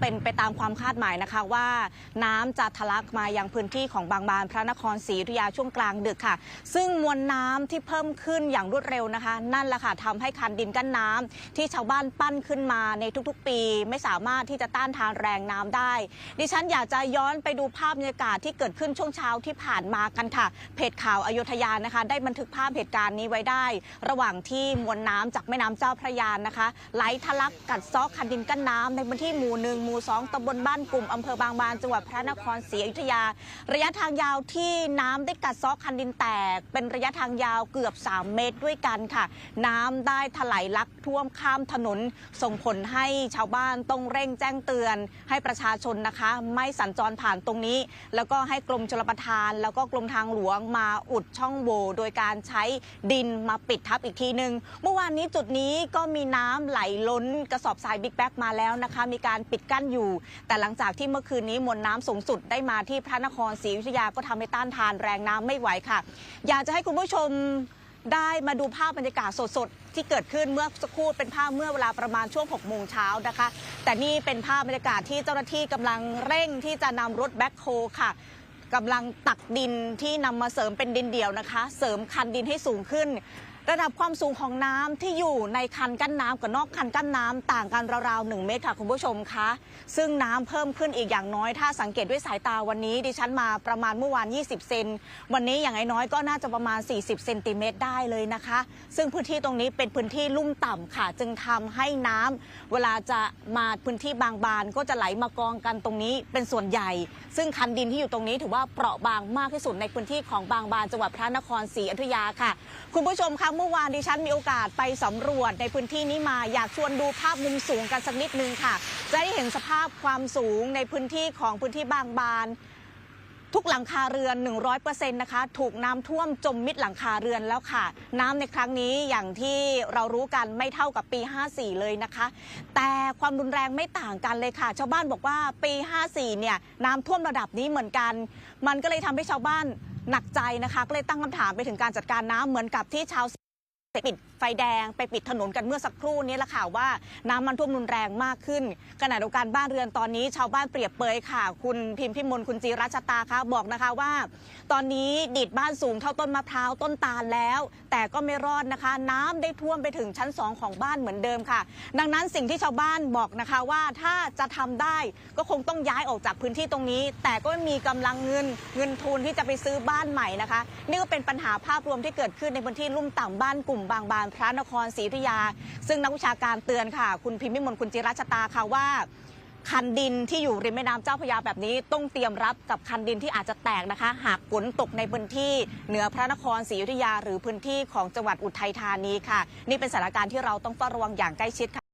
เป็นไปตามความคาดหมายนะคะว่าน้ำจะทะลักมายังพื้นที่ของบางบานพระนครศรีอยุธยาช่วงกลางดึกค่ะ ซึ่งมวลน้ำที่เพิ่มขึ้นอย่างรวดเร็วนะคะ นั่นแหละค่ะทำให้คันดินกั้นน้ำที่ชาวบ้านปั้นขึ้นมาในทุกๆ ปี ไม่สามารถที่จะต้านทานแรงน้ำได้ ดิฉันอยากจะย้อนไปดูภาพบรรยากาศที่เกิดขึ้นช่วงเช้าที่ผ่านมากันค่ะ เพจข่าวอยุธยานะคะ ได้บันทึกภาพเหตุการณ์นี้ไว้ได้ ระหว่างที่มวลน้ำจากแม่น้ำเจ้าพระยานะคะไหลทะลักกัดซอกคันดินกั้นน้ำในพื้นที่หมู่หนึ่งหมู่สองตำบลบ้านกลุ่มอำเภอบางบานจังหวัดพระนครศรีอยุธยา ระยะทางยาวที่น้ำได้กัดเซอกคันดินแตก เป็นระยะทางยาวเกือบ 3 เมตรด้วยกันค่ะ น้ำได้ถลายลักท่วมข้ามถนน ส่งผลให้ชาวบ้านต้องเร่งแจ้งเตือน ให้ประชาชนนะคะ ไม่สัญจรผ่านตรงนี้ แล้วก็ให้กรมชลประทาน แล้วก็กรมทางหลวงมาอุดช่องโหว่โดยการใช้ดินมาปิดทับอีกทีหนึ่งเมื่อวานนี้จุดนี้ก็มีน้ำไหลล้นกระสอบทรายบิ๊กแบ็กมาแล้วนะคะ มีการปิดกั้นอยู่ แต่หลังจากที่เมื่อคืนนี้มวลน้ำสูงสุดได้มาที่พระนครศรีอยุธยาก็ทำให้ต้านทานแรงน้ำไม่ไหวค่ะ อยากจะให้คุณผู้ชมได้มาดูภาพบรรยากาศสดๆ ที่เกิดขึ้นเมื่อสักครู่เป็นภาพเมื่อเวลาประมาณช่วง 6 โมงเช้านะคะ แต่นี่เป็นภาพบรรยากาศที่เจ้าหน้าที่กำลังเร่งที่จะนำรถแบ็คโฮค่ะกำลังตักดินที่นำมาเสริมเป็นดินเดี่ยวนะคะ เสริมคันดินให้สูงขึ้น ระดับความสูงของน้ำที่อยู่ในคันกั้นน้ำกับนอกคันกั้นน้ำต่างกันราวๆ1เมตรค่ะคุณผู้ชมคะซึ่งน้ำเพิ่มขึ้นอีกอย่างน้อย ถ้าสังเกตด้วยสายตาวันนี้ดิฉันมาประมาณเมื่อวาน 20 เซนวันนี้อย่างน้อยก็น่าจะประมาณ 40 เซนติเมตรได้เลยนะคะ ซึ่งพื้นที่ตรงนี้เป็นพื้นที่ลุ่มต่ำค่ะ จึงทำให้น้ำเวลาจะมาพื้นที่บางบานก็จะไหลมากองกันตรงนี้เป็นส่วนใหญ่ ซึ่งคันดินที่อยู่ตรงนี้ถือว่าเปราะบางมากที่สุดในพื้นที่ของบางบานจังหวัดพระนครศรีอยุธยาค่ะ คุณผู้ชมคะเมื่อวานดิฉันมีโอกาสไปสำรวจในพื้นที่นี้มาอยากชวนดูภาพมุมสูงกันสักนิดนึงค่ะ จะได้เห็นสภาพความสูงในพื้นที่ของพื้นที่บางบาน ทุกหลังคาเรือน 100%นะคะ ถูกน้ำท่วมจมมิดหลังคาเรือนแล้วค่ะ น้ำในครั้งนี้อย่างที่เรารู้กันไม่เท่ากับปี 54 เลยนะคะ แต่ความรุนแรงไม่ต่างกันเลยค่ะ ชาวบ้านบอกว่าปี 54 เนี่ยน้ำท่วมระดับนี้เหมือนกัน มันก็เลยทำให้ชาวบ้านหนักใจนะคะ ก็เลยตั้งคำถามไปถึงการจัดการน้ำเหมือนกับที่ชาว ปิดไฟแดงไปปิดถนนกันเมื่อสักครู่นี้แหละค่ะว่าน้ำมันท่วมรุนแรงมากขึ้นขณะเดียวกันบ้านเรือนตอนนี้ ชาวบ้านเปรียบเปยค่ะ คุณพิมพิมลคุณจีรัชตาคะบอกนะคะว่า ตอนนี้ดิดบ้านสูงเท่าต้นมะพร้าวต้นตาลแล้ว แต่ก็ไม่รอดนะคะ น้ำได้ท่วมไปถึงชั้นสองของบ้านเหมือนเดิมค่ะ ดังนั้นสิ่งที่ชาวบ้านบอกนะคะว่าถ้าจะทำได้ก็คงต้องย้ายออกจากพื้นที่ตรงนี้ แต่ก็ไม่มีกำลังเงินเงินทุนที่จะไปซื้อบ้านใหม่นะคะ นี่ก็เป็นปัญหาภาพรวมที่เกิดขึ้นในพื้นที่ลุ่มต่ำบ้านกลุ่มบางบานพระนครศรีอยุธยา ซึ่งนักวิชาการเตือนค่ะ คุณพิมพิมลคุณจิรัชตาค่ะว่าคันดินที่อยู่ริมแม่น้ำเจ้าพระยาแบบนี้ ต้องเตรียมรับกับคันดินที่อาจจะแตกนะคะ หากฝนตกในพื้นที่เหนือพระนครศรีอยุธยา หรือพื้นที่ของจังหวัดอุทัยธานีค่ะ นี่เป็นสถานการณ์ที่เราต้องเฝ้าระวังอย่างใกล้ชิดค่ะ